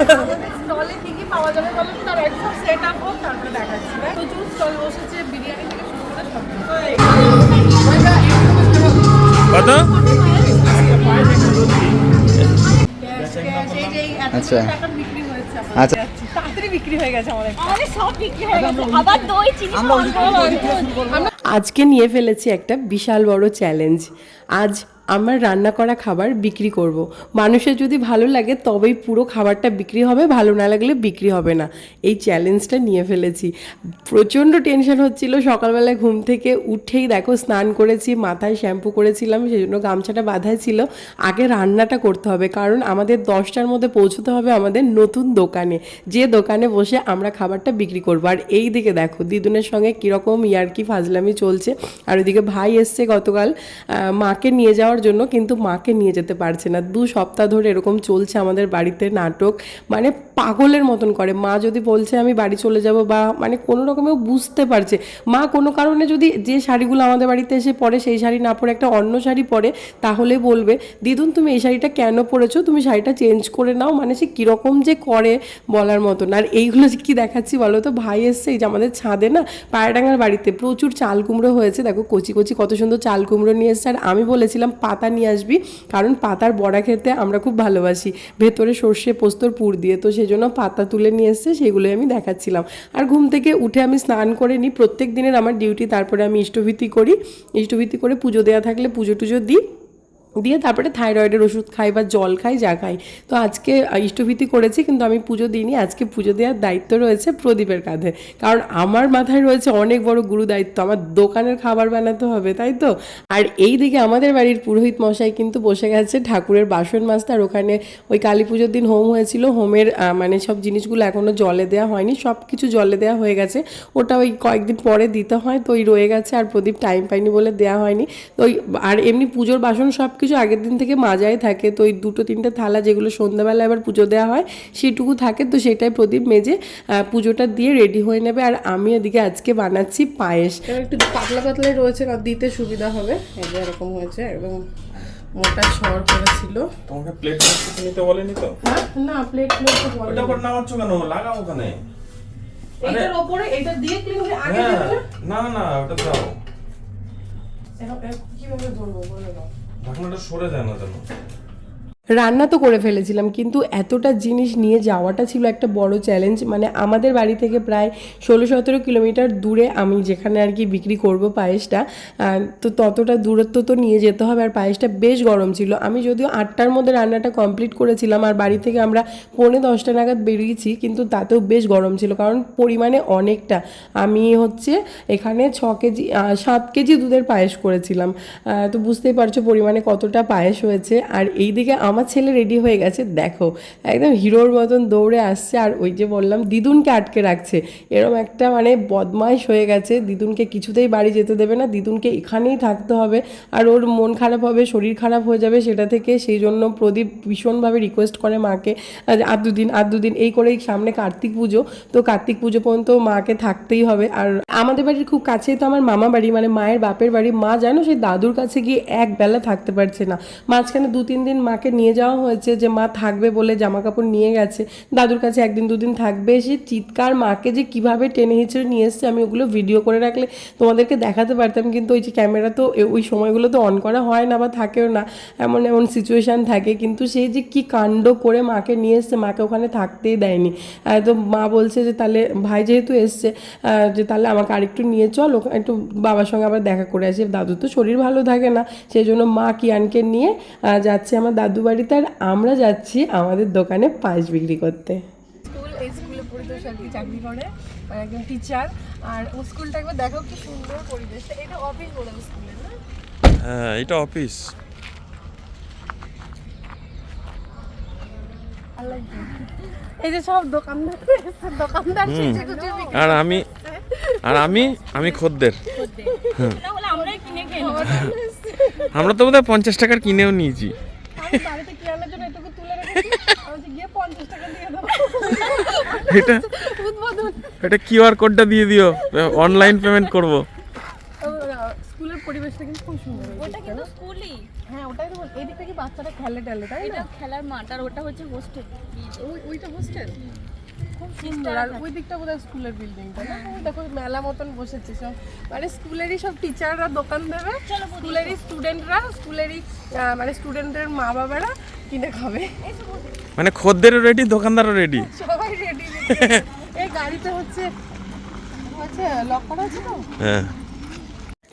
স্টলে কি কি পাওয়া যাবে বলো তার এক সেট আপ হোক তারপরে দেখাচ্ছি? প্রচুর স্টল বসেছে বিরিয়ানি থেকে শুরু করে সব কত এই যে এই এতগুলো আচ্ছা। টাকার বিক্রি হয়েছে আমাদের আচ্ছা। যাচ্ছি। তাড়াতাড়ি বিক্রি হয়ে গেছে আমাদের আমাদের সব বিক্রি হয়ে গেছে আবার দই চিনি আজকে নিয়ে ফেলেছি একটা বিশাল বড় চ্যালেঞ্জ আজ আমার রান্না করা খাবার বিক্রি করব। মানুষের যদি ভালো লাগে, তবেই পুরো খাবারটা বিক্রি হবে, ভালো না লাগলে বিক্রি হবে না। এই চ্যালেঞ্জটা নিয়ে ফেলেছি। প্রচণ্ড টেনশন হচ্ছিল। সকালবেলায় ঘুম থেকে উঠেই দেখো, স্নান করেছি, মাথায় শ্যাম্পু করেছিলাম সেই জন্য গামছাটা বাঁধাই ছিল। আগে রান্নাটা করতে হবে, কারণ আমাদের দশটার মধ্যে পৌঁছতে হবে আমাদের নতুন দোকানে। যে দোকানে বসে আমরা খাবারটা বিক্রি করব। আর এই দিকে দেখো, দিদুনের সঙ্গে কীরকম ইয়ার্কি ফাজলামি চলছে। আর ওইদিকে ভাই এসছে গতকাল মাকে নিয়ে যাওয়ার জন্য কিন্তু মাকে নিয়ে যেতে পারছে না। দু সপ্তাহ ধরে এরকম চলছে আমাদের বাড়িতে নাটক। মানে পাগলের মতন করে। মা যদি বলছে আমি বাড়ি চলে যাব বা মানে কোনো রকমেও বুঝতে পারছে। মা কোনো কারণে যদি যে শাড়িগুলো আমাদের বাড়িতে এসে পরে সেই শাড়ি না পরে একটা অন্য শাড়ি পরে, তাহলে বলবে, দিদুন, তুমি এই শাড়িটা কেন পরেছো? তুমি শাড়িটা চেঞ্জ করে নাও। মানে সে কীরকম যে করে বলার মতন। আর এইগুলো যে কি দেখাচ্ছি বলো তো? ভাই এসছে, এই যে আমাদের ছাদে না পায়রাডাঙ্গার বাড়িতে প্রচুর চাল কুমড়ো হয়েছে। দেখো কচি কচি কত সুন্দর চাল কুমড়ো নিয়ে এসছে। আর আমি বলেছিলাম পাতা নিয়ে আসবি, কারণ পাতার বড়া খেতে আমরা খুব ভালোবাসি। ভেতরে সর্ষে পোস্তর পুর দিয়ে, তো সেই জন্য পাতা তুলে নিয়ে এসছে, সেগুলোই আমি দেখাচ্ছিলাম। আর ঘুম থেকে উঠে আমি স্নান করে নিই, প্রত্যেক দিনের আমার ডিউটি তারপরে আমি ইষ্টভীতি করি। ইষ্টভীতি করে পুজো দেওয়া থাকলে পুজো টুজো দিই। দিয়ে তারপরে থাইরয়েডের ওষুধ খাই বা জল খাই, যা খাই। তো আজকে ইষ্টভীতি করেছি, কিন্তু আমি পুজো দিইনি। আজকে পুজো দেওয়ার দায়িত্ব রয়েছে প্রদীপের কাঁধে। কারণ আমার মাথায় রয়েছে অনেক বড় গুরু দায়িত্ব। আমার দোকানের খাবার বানাতে হবে, তাই তো? আর এই দিকে আমাদের বাড়ির পুরোহিত মশাই কিন্তু বসে গেছে ঠাকুরের বাসন মাজতে। আর ওখানে ওই কালী পুজোর দিন হোম হয়েছিল। হোমের মানে সব জিনিসগুলো এখনও জলে দেওয়া হয়নি। সব কিছু জলে দেওয়া হয়ে গেছে। ওটা ওই কয়েকদিন পরে দিতে হয়। তো ওই রয়ে গেছে। আর প্রদীপ টাইম পাইনি বলে দেওয়া হয়নি। তো ওই, আর এমনি পুজোর বাসন সব কিছু আগের দিন থেকে মাজাই থাকে। তো ওই দুটো তিনটে থালা যেগুলো সন্ধ্যাবেলা এবার পুজো দেওয়া হয় সেটুকু থাকে। তো সেটাই প্রদীপ মেজে পুজোটা দিয়ে রেডি হয়ে নেবে। আর আমি এদিকে আজকে বানাচ্ছি পায়েস। একটু পাতলা পাতলাই রয়েছে কারণ দিতে সুবিধা হবে। এই যে এরকম হয়েছে একদম মোটা ছড় করেছিল। তোমাকে প্লেট কিছু নিতে বলেনি তো? হ্যাঁ না প্লেট প্লেট তো বলে ওটা করে নামাচ্ছ কেন? লাগাও ওখানে। এইটার ওপরে এটা দিয়ে ক্লিন হয়ে আগে হ্যাঁ। না? না না ওটা দাও। কীভাবে ধরবো? বলে দাও। ঢাকনাটা সরে যায় না যেন। রান্না তো করে ফেলেছিলাম, কিন্তু এতটা জিনিস নিয়ে যাওয়াটা ছিল একটা বড় চ্যালেঞ্জ মানে আমাদের বাড়ি থেকে প্রায় ষোলো সতেরো কিলোমিটার দূরে আমি যেখানে আর কি বিক্রি করব পায়েসটা তো ততটা দূরত্ব তো নিয়ে যেতে হবে। আর পায়েসটা বেশ গরম ছিল। আমি যদিও আটটার মধ্যে রান্নাটা কমপ্লিট করেছিলাম, আর বাড়ি থেকে আমরা পৌনে দশটা নাগাদ বেরিয়েছি, কিন্তু তাতেও বেশ গরম ছিল, কারণ পরিমাণে অনেকটা। আমি হচ্ছে এখানে ছ কেজি সাত কেজি দুধের পায়েস করেছিলাম। তো বুঝতেই পারছ পরিমাণে কতটা পায়েস হয়েছে। আর এইদিকে আমার ছেলে রেডি হয়ে গেছে, দেখো। একদম হিরোর মতন দৌড়ে আসছে, আর ওই যে বললাম, দিদুনকে আটকে রাখছে। এরম একটা মানে বদমাইশ হয়ে গেছে, দিদুনকে কিছুতেই বাড়ি যেতে দেবে না, দিদুনকে এখানেই থাকতে হবে। আর ওর মন খারাপ হবে, শরীর খারাপ হয়ে যাবে, সেটা থেকে সেই জন্য প্রদীপ ভীষণভাবে রিকোয়েস্ট করে মাকে আর দুদিন আর দুদিন, এই করেই সামনে কার্তিক পুজো। তো কার্তিক পুজো পর্যন্ত মাকে থাকতেই হবে। আর আমাদের বাড়ির খুব কাছেই তো আমার মামা বাড়ি মানে মায়ের বাপের বাড়ি। মা জানো, সেই দাদুর কাছে গিয়ে এক বেলা থাকতে পারছে না। মাঝখানে দু তিন দিন মাকে নিয়ে যাওয়া হয়েছে যে মা থাকবে বলে জামা কাপড় নিয়ে গেছে। দাদুর কাছে একদিন দুদিন থাকবে। সে চিৎকার মাকে যে কীভাবে টেনে হিচড়ে নিয়ে এসছে আমি ওগুলো ভিডিও করে রাখলে তোমাদেরকে দেখাতে পারতাম। কিন্তু ওই যে ক্যামেরা তো ওই সময়গুলো তো অন করা হয় না বা থাকেও না। এমন এমন সিচুয়েশান থাকে। কিন্তু সেই যে কি কাণ্ড করে মাকে নিয়ে এসছে, মাকে ওখানে থাকতেই দেয়নি। তো মা বলছে যে তাহলে ভাই যেহেতু এসছে যে তাহলে আমাকে আরেকটু নিয়ে চল একটু বাবার সঙ্গে আবার দেখা করে আসি। দাদুর তো শরীর ভালো থাকে না। সেই জন্য মা কিয়ানকে নিয়ে যাচ্ছে আমার দাদু বাড়িতে আর আমরা যাচ্ছি আমাদের দোকানে পায়েস বিক্রি করতে। স্কুল এই স্কুলে পরিতোষ আর কি চাকরি করে মানে একজন টিচার আর ও স্কুলটা একবার দেখো কি সুন্দর পরিবেশটা। এটা অফিস বলে স্কুলের না? হ্যাঁ এটা অফিস. এই যে সব দোকানদার দোকানদার সেজে গুজে আর আমি আর আমি আমি খদ্দের। না হলে আমরাই কিনে খেয়ে নেব আমরা তো বোধহয় পঞ্চাশ টাকার কিনেও নিয়েছি। এটা এটা কিউআর কোডটা দিয়ে দিও। অনলাইন পেমেন্ট করব। স্কুলের পরিবেশটা কিন্তু খুব সুন্দর ওটা কিন্তু স্কুলই। হ্যাঁ ওটাই তো বল- এই দিকটা কি বাচ্চারা খেলে টেলে তাই এটা না খেলার মাঠ আর ওটা হচ্ছে হোস্টেল ওই ওইটা হোস্টেল খুব সুন্দর আর ওই দিকটা বোধহয় স্কুলের বিল্ডিংটা না? ওই দেখো মেলা মতন বসেছে সব। মানে স্কুলেরই সব টিচাররা দোকান দেবে স্কুলেরই স্টুডেন্টরা স্কুলেরই মানে স্টুডেন্টদের মা বাবারা কিনে খাবে। মানে খদ্দেরও রেডি দোকানদারও রেডি সবাই রেডি এই গাড়িতে হচ্ছে হচ্ছে লক করা হ্যাঁ।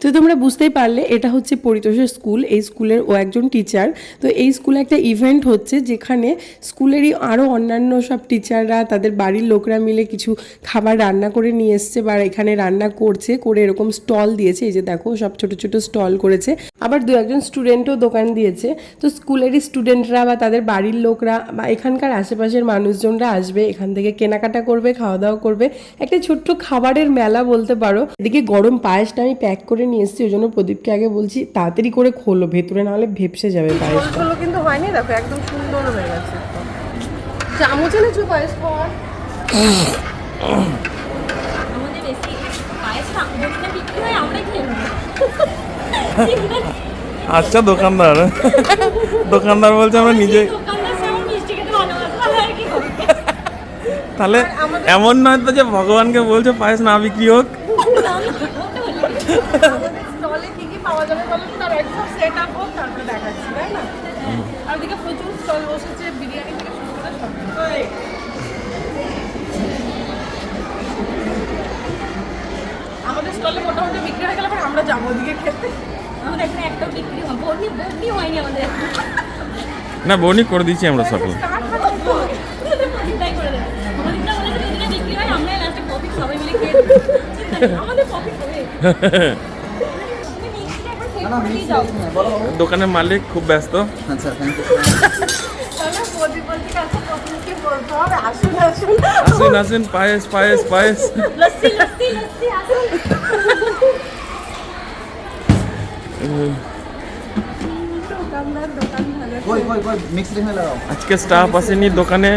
তো তোমরা বুঝতেই পারলে, এটা হচ্ছে পরিতোষের স্কুল। এই স্কুলের ও একজন টিচার তো এই স্কুলে একটা ইভেন্ট হচ্ছে, যেখানে স্কুলেরই আরও অন্যান্য সব টিচাররা তাদের বাড়ির লোকরা মিলে কিছু খাবার রান্না করে নিয়ে এসছে বা এখানে রান্না করছে, করে এরকম স্টল দিয়েছে। এই যে দেখো, সব ছোট ছোট স্টল করেছে। আবার দু একজন স্টুডেন্টও দোকান দিয়েছে। তো স্কুলেরই স্টুডেন্টরা বা তাদের বাড়ির লোকরা বা এখানকার আশেপাশের মানুষজনরা আসবে, এখান থেকে কেনাকাটা করবে, খাওয়া দাওয়া করবে। একটা ছোট্ট খাবারের মেলা বলতে পারো। এদিকে গরম পায়েসটা আমি প্যাক করে নিয়ে এসেছি ওই জন্য প্রদীপকে আগে বলছি তাড়াতাড়ি করে খোলো ভেতরে নাহলে ভেপসে যাবে পায়েস ঝোলগুলো কিন্তু হয়নি দেখো একদম সুন্দর হয়ে গেছে। চামচ এনেছো পায়েস খাওয়ার? আমাদের বেশি পায়েসটা যদি বিক্রি হয় আমরাই খেয়ে আচ্ছা দোকানদার। দোকানদার বলছে আমরা নিজে তাহলে এমন নয় তো যে ভগবানকে বলছে পায়েস না বিক্রি হোক। স্টলে কি কি পাওয়া যাবে বলো তো? তার একদম সেট আপ হোক তারপরে দেখাচ্ছি তাই না? আর ওদিকে প্রচুর স্টল বসেছে বিরিয়ানি থেকে শুরু করে সব আমাদের স্টলে মোটামুটি বিক্রি হয়ে গেলে পরে আমরা যাব ওদিকে খেতে। আমাদের এখানে একটাও বিক্রি হয় বর্নি বর্নি হয়নি আমাদের। না বনি করে দিয়েছি আমরা সকল। স্টার্ট তাই করে দেবে আমাদের বিক্রি হয় আমরা লাস্টে সবাই মিলে খেয়ে দোকানের মালিক খুব ব্যস্ত। আচ্ছা থ্যাংক ইউ আসুন আসুন পায়েস পায়েস পায়েস। আজকে স্টাফ আসেনি দোকানে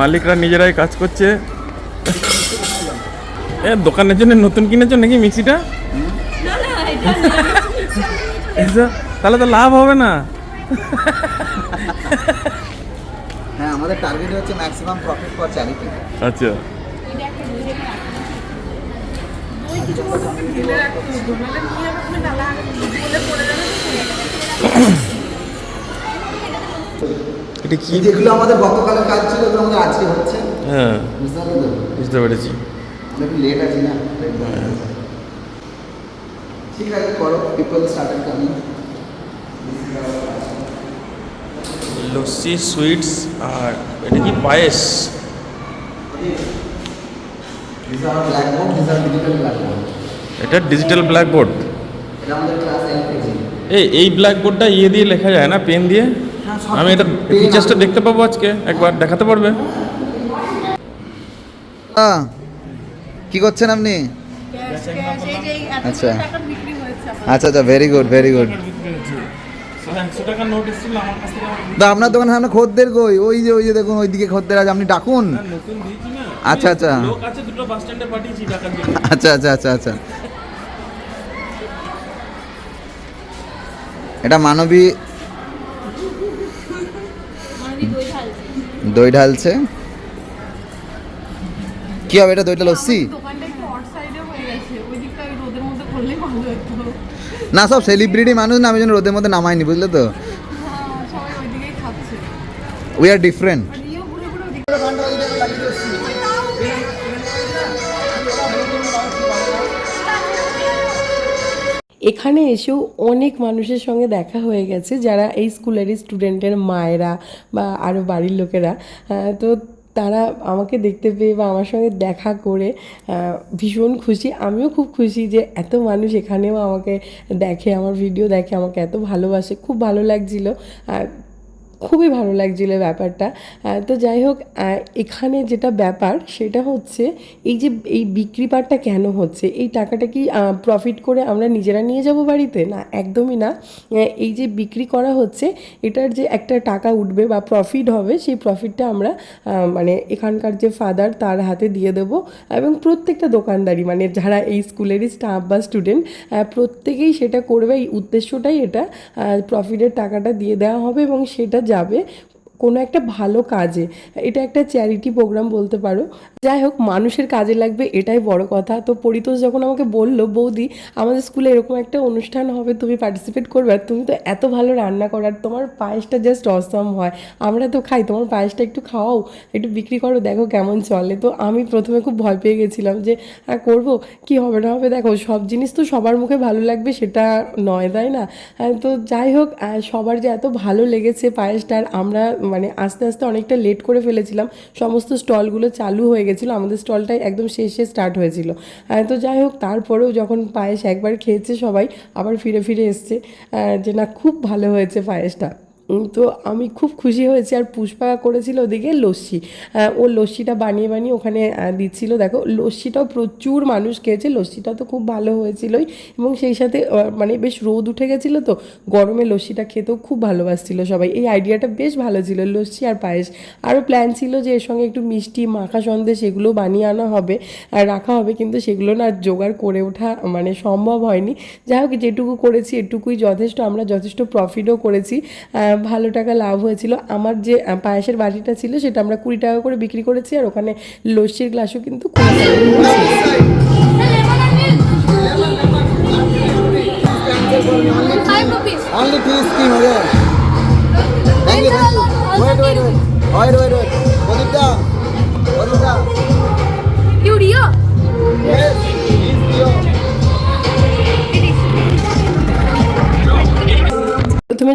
মালিকরা নিজেরাই কাজ করছে। এ দোকানের জন্য নতুন কিনেছো নাকি মিক্সিটা? তাহলে তো লাভ হবে না। হ্যাঁ আমাদের টার্গেট হচ্ছে ম্যাক্সিমাম প্রফিট ফর চ্যারিটি আচ্ছা। এটা কি? যেগুলো আমাদের গতকালের কাজ ছিল ওগুলো আমাদের আজকে হচ্ছে। হ্যাঁ। বুঝতে পেরেছি। লেট আছি না? ঠিক আছে করো। People started coming lassi sweets আর এটা কি পায়েস? এটা ডিজিটাল ব্ল্যাকবোর্ড এটা আমাদের ক্লাস এলকেজি এই এই ব্ল্যাকবোর্ডটা ইয়ে দিয়ে লেখা যায় না পেন দিয়ে? হ্যাঁ, আমি এটা ফিচার্সটা দেখতে পাবো আজকে একবার দেখাতে পারবে? কি করছেন আপনি? আচ্ছা। আচ্ছা আচ্ছা ভেরি গুড ভেরি গুড দা আপনার দোকানের সামনে খদ্দের কই? ওই যে ওই যে দেখুন ওইদিকে খদ্দের আছে আপনি ডাকুন। না। আচ্ছা আচ্ছা। লোক আছে দুটো বাস স্ট্যান্ডে পাঠিয়েছি টাকার জন্য। আচ্ছা আচ্ছা আচ্ছা আচ্ছা। এটা মানবী দই ঢালছে। দই ঢালছে। কি হবে এটা দইটা লস্যি দোকানটা একটু অট সাইডে হয়ে গেছে ওই দিকটা ওই রোদের মধ্যে করলেই ভালো হতো না, সব সেলিব্রিটি মানুষ না, আমি যেন রোদের মধ্যে নামাইনি, বুঝলে তো? উই আর ডিফারেন্ট এখানে এসেও অনেক মানুষের সঙ্গে দেখা হয়ে গেছে, যারা এই স্কুলেরই স্টুডেন্টের মায়েরা বা আরও বাড়ির লোকেরা। তো তারা আমাকে দেখতে পেয়ে বা আমার সঙ্গে দেখা করে ভীষণ খুশি। আমিও খুব খুশি যে এত মানুষ এখানেও আমাকে দেখে, আমার ভিডিও দেখে, আমাকে এত ভালোবাসে। খুব ভালো লাগছিল। খুবই ভালো লাগছিল ব্যাপারটা। তো যাই হোক এখানে যেটা ব্যাপার সেটা হচ্ছে, এই যে এই বিক্রি পাটটা কেন হচ্ছে, এই টাকাটা কি প্রফিট করে আমরা নিজেরা নিয়ে যাব বাড়িতে? না, একদমই না। এই যে বিক্রি করা হচ্ছে, এটার যে একটা টাকা উঠবে বা প্রফিট হবে, সেই প্রফিটটা আমরা মানে এখানকার যে ফাদার তার হাতে দিয়ে দেব। এবং প্রত্যেকটা দোকানদারি মানে যারা এই স্কুলেরই স্টাফ বা স্টুডেন্ট প্রত্যেকেই সেটা করবে। এই উদ্দেশ্যটাই এটা প্রফিটের টাকাটা দিয়ে দেওয়া হবে এবং সেটা যাবে কোনো একটা ভালো কাজে। এটা একটা চ্যারিটি প্রোগ্রাম বলতে পারো। যাই হোক মানুষের কাজে লাগবে এটাই বড় কথা। তো পরিতোষ যখন আমাকে বলল বৌদি আমাদের স্কুলে এরকম একটা অনুষ্ঠান হবে তুমি পার্টিসিপেট করবে আর তুমি তো এত ভালো রান্না করার তোমার পায়েসটা জাস্ট অসম হয়। আমরা তো খাই তোমার পায়েসটা একটু খাওয়াও একটু বিক্রি করো দেখো কেমন চলে। তো আমি প্রথমে খুব ভয় পেয়ে গেছিলাম যে হ্যাঁ করব কী হবে না হবে? দেখো সব জিনিস তো সবার মুখে ভালো লাগবে সেটা নয় তাই না? হ্যাঁ, তো যাই হোক সবার যে এত ভালো লেগেছে পায়েসটা আর আমরা মানে আস্তে আস্তে অনেকটা লেট করে ফেলেছিলাম। সমস্ত স্টলগুলো চালু হয়ে গেছিল, আমাদের স্টলটাই একদম শেষে স্টার্ট হয়েছিল। তো যাই হোক, তারপরেও যখন পায়েস একবার খেয়েছে সবাই, আবার ফিরে ফিরে এসছে। যে না, খুব ভালো হয়েছে পায়েসটা। তো আমি খুব খুশি হয়েছি। আর পুষ্পা করেছিল ওদিকে লস্যি। ও লস্যিটা বানিয়ে বানিয়ে ওখানে দিচ্ছিল। দেখো, লস্যিটাও প্রচুর মানুষ খেয়েছে। লস্যিটা তো খুব ভালো হয়েছিলই। এবং সেই সাথে মানে বেশ রোদ উঠে গেছিল তো। গরমে লস্যিটা খেতেও খুব ভালোবাসছিল সবাই। এই আইডিয়াটা বেশ ভালো ছিল, লস্যি আর পায়েস। আরও প্ল্যান ছিল যে এর সঙ্গে একটু মিষ্টি, মাখা সন্দেশ এগুলো বানিয়ে আনা হবে আর রাখা হবে। কিন্তু সেগুলো না জোগাড় করে ওঠা মানে সম্ভব হয়নি। যাই হোক, যেটুকু করেছি, এটুকুই যথেষ্ট। আমরা যথেষ্ট প্রফিটও করেছি। ভালো টাকা লাভ হয়েছিল আমার যে পায়েসের বাটিটা ছিল সেটা আমরা কুড়ি টাকা করে বিক্রি করেছি আর ওখানে লস্যির গ্লাসও কিন্তু Only. Wait, wait, wait. Wait, wait, wait.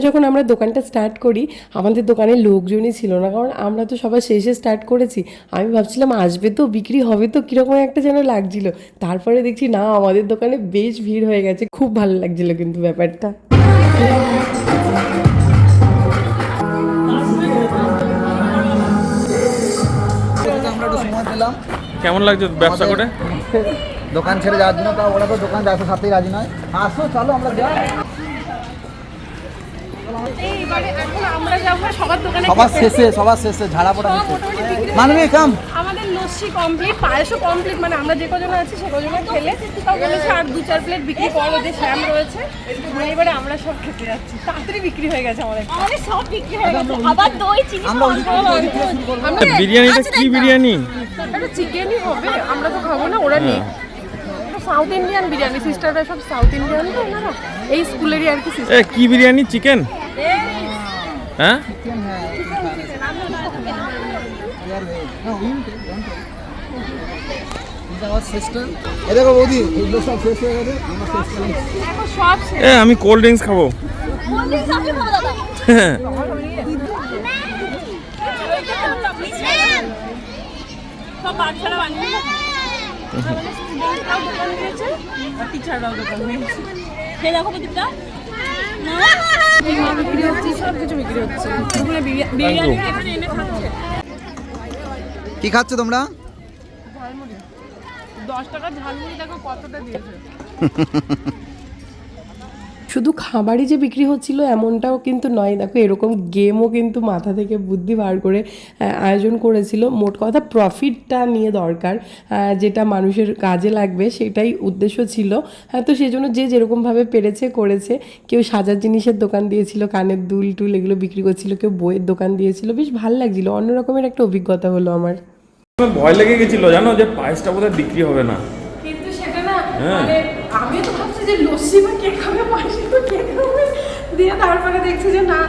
যখন আমরা দোকানটা স্টার্ট করি আমাদের দোকানে লোকজনই ছিল না কারণ আমরা তো সবাই শেষে স্টার্ট করেছি। আমি ভাবছিলাম আসবে তো বিক্রি হবে তো কীরকম একটা যেন লাগছিল। তারপরে দেখছি না আমাদের দোকানে বেশ ভিড় হয়ে গেছে। খুব ভালো লাগছিল কিন্তু ব্যাপারটা। কেমন লাগছে ব্যবসা করে? দোকান ছেড়ে যাওয়ার জন্য তাও ওরা তো দোকান ব্যবসা সাথেই রাজি নয়। আসো চলো আমরা যাই এইবারে এখন আমরা যাব সবার দোকানে সবার খেতে। শেষে সবার শেষে ঝাড়া পড়া মানবী কাম আমাদের লস্যি কমপ্লিট পায়েসও কমপ্লিট মানে আমরা যে কজন আছি সে কজনে খেলে। তাও বলেছে আর দু চার প্লেট বিক্রি করব যে শ্যাম রয়েছে। এবারে আমরা সব খেতে যাচ্ছি। তাড়াতাড়ি বিক্রি হয়ে গেছে আমাদের। আমাদের সব বিক্রি হয়ে গেছে। আবার দই চিনি আমরা বিরিয়ানিটা কি বিরিয়ানি? একটা চিকেনই হবে আমরা তো খাব না ওরা নেই। সাউথ ইন্ডিয়ান বিরিয়ানি সিস্টাররা সব সাউথ ইন্ডিয়ান তো ওনারা। এই স্কুলেরই আর কি সিস্টার কি বিরিয়ানি? চিকেন হ্যাঁ? হয়ে আমি কোল্ড ড্রিঙ্কস খাব। হ্যাঁ। স্টুডেন্টরাও দোকান দিয়েছে আর টিচাররাও দোকান দিয়েছে খেয়ে দেখো প্রদীপটা বিক্রি হচ্ছে সব কিছু বিক্রি হচ্ছে বিরিয়ানি এখানে এনে খাচ্ছে কি খাচ্ছ তোমরা? ঝালমুড়ি। দশ টাকা ঝালমুড়ি দেখো কতটা দিয়েছে। শুধু খাবারই যে বিক্রি হচ্ছিল এমনটাও কিন্তু নয়। দেখো এরকম গেমও কিন্তু মাথা থেকে বুদ্ধি বার করে আয়োজন করেছিল। মোট কথা প্রফিটটা নিয়ে দরকার যেটা মানুষের কাজে লাগবে সেটাই উদ্দেশ্য ছিল। হ্যাঁ তো সেই জন্য যে যেরকমভাবে পেরেছে করেছে। কেউ সাজার জিনিসের দোকান দিয়েছিল কানের দুল টুল এগুলো বিক্রি করছিল কেউ বইয়ের দোকান দিয়েছিল। বেশ ভালো লাগছিল অন্য রকমের একটা অভিজ্ঞতা হলো আমার। আমার ভয় লেগে গেছিল জানো? যে পায়েসটা বোধহয় বিক্রি হবে না। কিন্তু সেটা না হ্যাঁ। মানে আমি তো ভাবছি যে লস্যি বা কে খাবে পায়েসে তো কে খাবে? দিয়ে তারপরে দেখছি যে না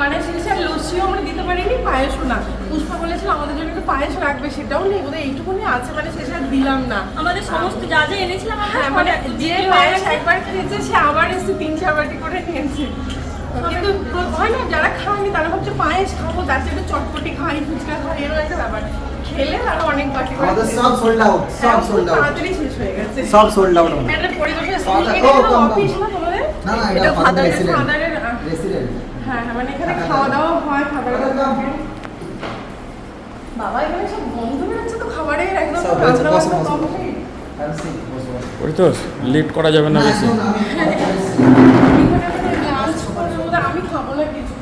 মানে শেষে লস্যিও আমরা দিতে পারিনি পায়েসও না। পুষ্পা বলেছিল আমাদের জন্য একটু পায়েস রাখবে সেটাও নেই বোধহয় এইটুকুনি আছে। মানে শেষে আর দিলাম না। আমাদের সমস্ত যা যা এনেছিলাম হ্যাঁ মানে যে পায়েস একবার খেয়েছে সে আবার এসে তিন চার বাটি করে নিয়েছে। কিন্তু হয় না যারা খায়নি তারা ভাবছে পায়েস খাব তার একটু চটপটি খাই ফুচকা খাই এরকম একটা ব্যাপার। খেলে তারা অনেক বাটি করে আমাদের সব সোল্ড আউট হ্যাঁ, সব সোল্ড আউট তাড়াতাড়ি শেষ হয়ে গেছে। সব সোল্ড আউট পরিবেশের। অফিস না তোমাদের? না না এটা ফাদার ফাদারের রেসিডেন্ট হ্যাঁ হ্যাঁ মানে এখানে খাওয়া দাওয়া হয় খাবারের দাওয়া বাবা এখানে সব বন্ধ হয়ে যাচ্ছে তো খাবারের একদম লেট করা যাবে না বেশি এখানে লাঞ্চ করার মধ্যে আমি খাব না কিছু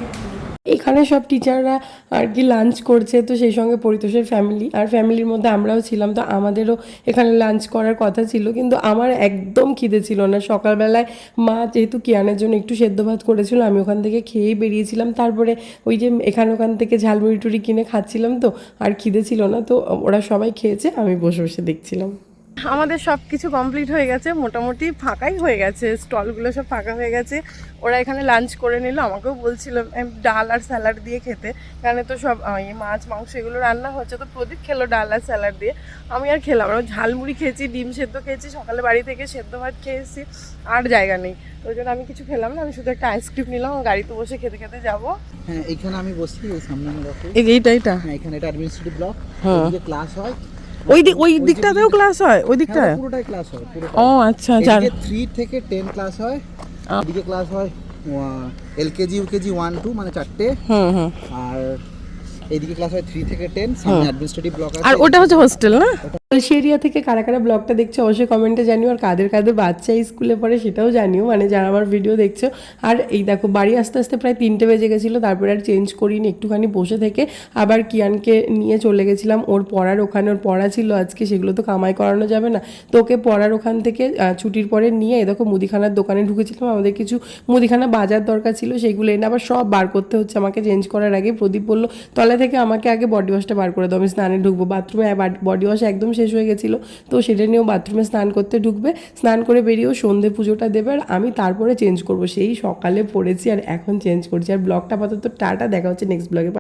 এখানে সব টিচাররা আর কি লাঞ্চ করছে, তো সেই সঙ্গে পরিতোষের ফ্যামিলি আর ফ্যামিলির মধ্যে আমরাও ছিলাম, তো আমাদেরও এখানে লাঞ্চ করার কথা ছিল, কিন্তু আমার একদম খিদে ছিল না। সকালবেলায় মা যেহেতু কিয়ানের জন্য একটু সেদ্ধ ভাত করেছিল, আমি ওখান থেকে খেয়েই বেরিয়েছিলাম, তারপরে ওই যে এখানে ওখান থেকে ঝালমুড়ি টুড়ি কিনে খাচ্ছিলাম তো, আর খিদে ছিল না, তো ওরা সবাই খেয়েছে, আমি বসে বসে দেখছিলাম। আমাদের সব কিছু কমপ্লিট হয়ে গেছে মোটামুটি ফাঁকাই হয়ে গেছে স্টলগুলো সব ফাঁকা হয়ে গেছে। ওরা এখানে লাঞ্চ করে নিল আমাকেও বলছিল ডাল আর স্যালাড দিয়ে খেতে। এখানে তো সব মাছ মাংস এগুলো রান্না হচ্ছে তো প্রদীপ খেলো ডাল আর স্যালাড দিয়ে। আমি আর খেলাম না ঝালমুড়ি খেয়েছি ডিম সেদ্ধ খেয়েছি সকালে বাড়ি থেকে সেদ্ধ ভাত খেয়েছি আর জায়গা নেই। ওই জন্য আমি কিছু খেলাম না আমি শুধু একটা আইসক্রিম নিলাম গাড়িতে বসে খেতে খেতে যাব। হ্যাঁ এখানে আমি বসি এই সামনে এইটা এইটা? হ্যাঁ এখানে এটা অ্যাডমিনিস্ট্রেটিভ ব্লক হ্যাঁ। ক্লাস হয়। ওই দিক ওই দিকটাতেও ক্লাস হয়? ওই দিকটায়? হ্যাঁ, পুরোটাই ক্লাস হয় পুরো ও আচ্ছা আচ্ছা। থ্রি থেকে টেন ক্লাস হয় এদিকে ক্লাস হয় এলকেজি ইউকেজি ওয়ান টু মানে চারটে। হুম হুম। আর এদিকে ক্লাস হয় থ্রি থেকে টেন সামনে অ্যাডমিনিস্ট্রেটিভ ব্লক আছে। আর ওটা হচ্ছে হোস্টেল না? এরিয়া থেকে কারা কারা ব্লগটা দেখছ অবশ্যই কমেন্টে জানিও, আর কাদের কাদের বাচ্চা স্কুলে পড়ে সেটাও জানিও মানে যারা আমার ভিডিও দেখছ। আর এই দেখো, বাড়ি আস্তে আস্তে প্রায় তিনটে বেজে গেছিল, তারপরে আর চেঞ্জ করিনি, একটুখানি বসে থেকে আবার কিয়ানকে নিয়ে চলে গেছিলাম, ওর পড়ার ওখানে, ওর পড়া ছিল আজকে, সেগুলো তো কামাই করানো যাবে না। তো ওকে পড়ার ওখান থেকে ছুটির পরে নিয়ে, এই দেখো মুদিখানার দোকানে ঢুকেছিলাম, আমাদের কিছু মুদিখানা বাজার দরকার ছিল, সেগুলো এনে আবার সব বার করতে হচ্ছে, আমাকে চেঞ্জ করার আগে প্রদীপ বলল, তলা থেকে আমাকে আগে বডি ওয়াশটা বার করে দাও, আমি স্নানে ঢুকবো বাথরুমে বডি ওয়াশ একদম শেষ হয়ে গেছিল। তো সেটা নিয়েও বাথরুমে স্নান করতে ঢুকবে। স্নান করে বেরিয়েও সন্ধে পুজোটা দেবে আর আমি তারপরে চেঞ্জ করব। সেই সকালে পড়েছি আর এখন চেঞ্জ করছি। আর ব্লগটা আপাতত টাটা, দেখা হচ্ছে নেক্সট ব্লগে